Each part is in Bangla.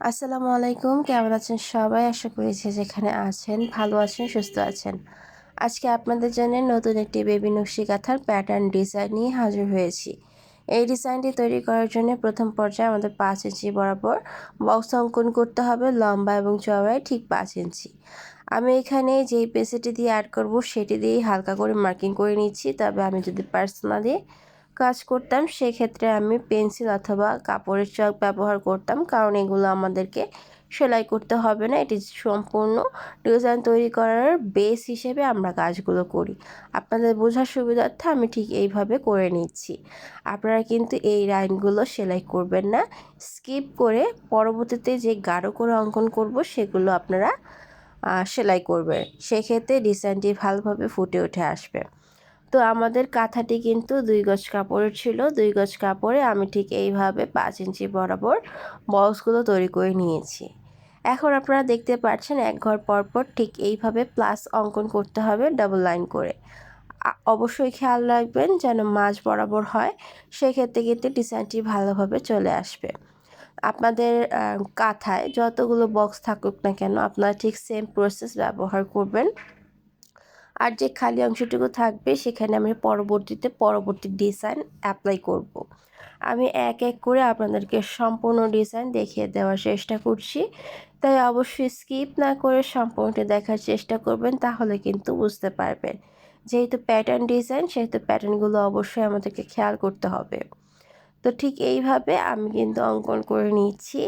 আসসালামু আলাইকুম। কেমন আছেন সবাই? আশা করেছি যেখানে আছেন ভালো আছেন, সুস্থ আছেন। আজকে আপনাদের জন্য নতুন একটি বেবি নকশি কাঁথার প্যাটার্ন ডিজাইন নিয়ে হাজির হয়েছি। এই ডিজাইনটি তৈরি করার জন্য প্রথম পর্যায়ে আমাদের পাঁচ ইঞ্চি বরাবর বক্স অঙ্কন করতে হবে লম্বা এবং চওড়ায় ঠিক পাঁচ ইঞ্চি। আমি এখানে যেই পেসিটি দিয়ে অ্যাড করব, সেটি দিয়েই হালকা করে মার্কিং করে নিচ্ছি। তবে আমি যদি পার্সোনালি কাজ করতাম, সেক্ষেত্রে আমি পেন্সিল অথবা কাপড়ের চক ব্যবহার করতাম। কারণ এগুলো আমাদেরকে সেলাই করতে হবে না, এটি সম্পূর্ণ ডিজাইন তৈরি করার বেস হিসেবে আমরা কাজগুলো করি। আপনাদের বোঝার সুবিধার্থে আমি ঠিক এইভাবে করে নিচ্ছি। আপনারা কিন্তু এই লাইনগুলো সেলাই করবেন না। স্কিপ করে পরবর্তীতে যে গাঢ় করে অঙ্কন করব, সেগুলো আপনারা সেলাই করবেন। সেক্ষেত্রে ডিজাইনটি ভালোভাবে ফুটে উঠে আসবে। তো আমাদের কাঁথাটি কিন্তু দুই গজ কাপড়ের ছিল। দুই গজ কাপড়ে আমি ঠিক এইভাবে পাঁচ ইঞ্চি বরাবর বক্সগুলো তৈরি করে নিয়েছি। এখন আপনারা দেখতে পাচ্ছেন এক ঘর পরপর ঠিক এইভাবে প্লাস অঙ্কন করতে হবে ডাবল লাইন করে। অবশ্যই খেয়াল রাখবেন যেন মাঝ বরাবর হয়, সেক্ষেত্রে কিন্তু ডিজাইনটি ভালোভাবে চলে আসবে। আপনাদের কাঁথায় যতগুলো বক্স থাকুক না কেন, আপনারা ঠিক সেম প্রসেস ব্যবহার করবেন। আর যে খালি অংশটুকু থাকবে সেখানে আমি পরবর্তীতে পরবর্তী ডিজাইন অ্যাপ্লাই করব। আমি এক এক করে আপনাদেরকে সম্পূর্ণ ডিজাইন দেখিয়ে দেওয়ার চেষ্টা করছি। তাই অবশ্যই স্কিপ না করে সম্পূর্ণটি দেখার চেষ্টা করবেন, তাহলে কিন্তু বুঝতে পারবেন। যেহেতু প্যাটার্ন ডিজাইন সেহেতু প্যাটার্নগুলো অবশ্যই আমাদেরকে খেয়াল করতে হবে। তো ঠিক এইভাবে আমি কিন্তু অঙ্কন করে নিচ্ছি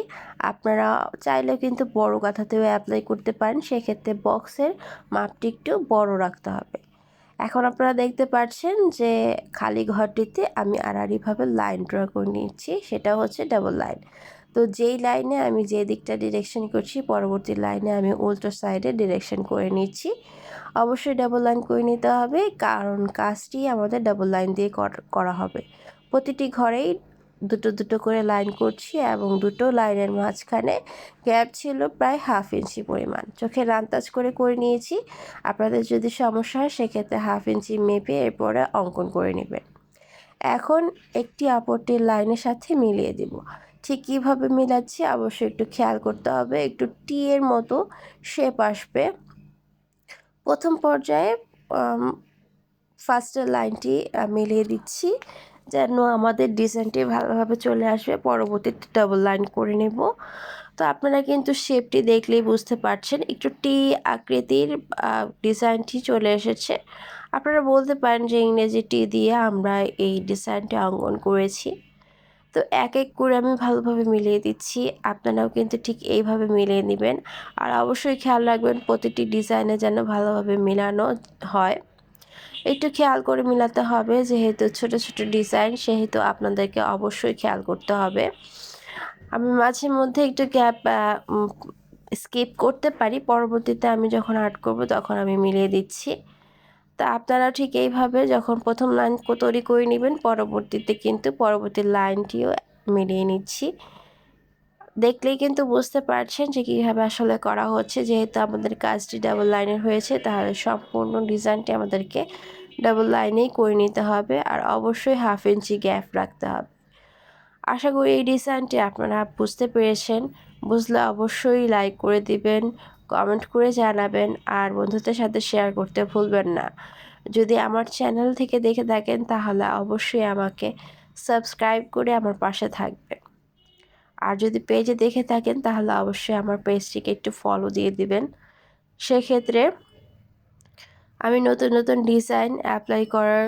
আপনারা চাইলেও কিন্তু বড় কাঁথাতেও অ্যাপ্লাই করতে পারেন, সেক্ষেত্রে বক্সের মাপটি একটু বড় রাখতে হবে। এখন আপনারা দেখতে পাচ্ছেন যে খালি ঘরটিতে আমি আড়াআড়িভাবে লাইন ড্র করে নিচ্ছি সেটা হচ্ছে ডাবল লাইন তো যেই লাইনে আমি যে দিকটা ডিরেকশন করছি, পরবর্তী লাইনে আমি উল্টো সাইডে ডিরেকশন করে নিচ্ছি। অবশ্যই ডাবল লাইন করে নিতে হবে। কারণ কাজটি আমাদের ডাবল লাইন দিয়ে করা হবে। প্রতিটি ঘরেই দুটো দুটো করে লাইন করছি এবং দুটো লাইনের মাঝখানে গ্যাপ ছিল প্রায় হাফ ইঞ্চি পরিমাণ। চোখে রান্তাজ করে করে নিয়েছি। আপনাদের যদি সমস্যা হয়, সেক্ষেত্রে হাফ ইঞ্চি মেপে এরপরে অঙ্কন করে নেবেন। এখন একটি অপরটির লাইনের সাথে মিলিয়ে দিব। ঠিক কীভাবে মিলাচ্ছি, অবশ্যই একটু খেয়াল করতে হবে। একটু টি এর মতো শেপ আসবে। প্রথম পর্যায়ে ফার্স্টের লাইনটি মিলিয়ে দিচ্ছি যেন আমাদের ডিজাইনটি ভালোভাবে চলে আসবে। পরবর্তীতে ডাবল লাইন করে নেব। তো আপনারা কিন্তু শেপটি দেখলেই বুঝতে পারছেন, একটু টি আকৃতির ডিজাইনটি চলে এসেছে। আপনারা বলতে পারেন যে ইংরেজি টি দিয়ে আমরা এই ডিজাইনটি অঙ্কন করেছি। তো এক এক করে আমি ভালোভাবে মিলিয়ে দিচ্ছি। আপনারাও কিন্তু ঠিক এইভাবে মিলিয়ে নেবেন। আর অবশ্যই খেয়াল রাখবেন প্রতিটি ডিজাইনে যেন ভালোভাবে মেলানো হয়। একটু খেয়াল করে মিলাতে হবে, যেহেতু ছোট ছোট ডিজাইন, সেহেতু আপনাদেরকে অবশ্যই খেয়াল করতে হবে। আমি মাঝে মধ্যে একটু গ্যাপ স্কিপ করতে পারি। পরবর্তীতে আমি যখন আর্ট করব তখন আমি মিলিয়ে দিচ্ছি। তা আপনারা ঠিক এইভাবে যখন প্রথম লাইন তৈরি করে নেবেন, পরবর্তীতে কিন্তু পরবর্তী লাইনটিও মিলিয়ে নিচ্ছি। দেখলেই কিন্তু বুঝতে পারছেন যে কীভাবে আসলে করা হচ্ছে। যেহেতু আমাদের কাজটি ডাবল লাইনের হয়েছে, তাহলে সম্পূর্ণ ডিজাইনটি আমাদেরকে ডাবল লাইনেই করে নিতে হবে আর অবশ্যই হাফ ইঞ্চি গ্যাপ রাখতে হবে। আশা করি এই ডিজাইনটি আপনারা বুঝতে পেরেছেন। বুঝলে অবশ্যই লাইক করে দিবেন কমেন্ট করে জানাবেন আর বন্ধুদের সাথে শেয়ার করতে ভুলবেন না। যদি আমার চ্যানেল থেকে দেখে থাকেন, তাহলে অবশ্যই আমাকে সাবস্ক্রাইব করে আমার পাশে থাকবেন। আর যদি পেজে দেখে থাকেন, তাহলে অবশ্যই আমার পেজটিকে একটু ফলো দিয়ে দিবেন। সেক্ষেত্রে আমি নতুন নতুন ডিজাইন অ্যাপ্লাই করার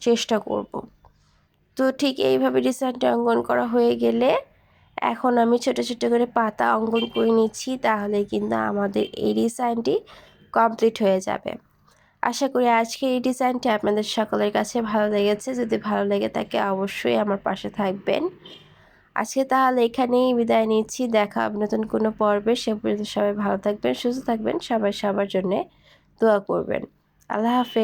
চেষ্টা করব। তো ঠিক এইভাবে ডিজাইনটা অঙ্কন করা হয়ে গেলে এখন আমি ছোট ছোট করে পাতা অঙ্কন করে নিচ্ছি, তাহলে কিন্তু আমাদের এই ডিজাইনটি কমপ্লিট হয়ে যাবে। আশা করি আজকে এই ডিজাইনটি আপনাদের সকলের কাছে ভালো লেগেছে। যদি ভালো লেগে থাকে, অবশ্যই আমার পাশে থাকবেন। আজকে তাহলে এখানেই বিদায় নিচ্ছি। দেখা নতুন কোনো পর্বে। সে পর্যন্ত সবাই ভালো থাকবেন, সুস্থ থাকবেন। সবাই সবার জন্যে দোয়া করবেন। আল্লাহ হাফেজ।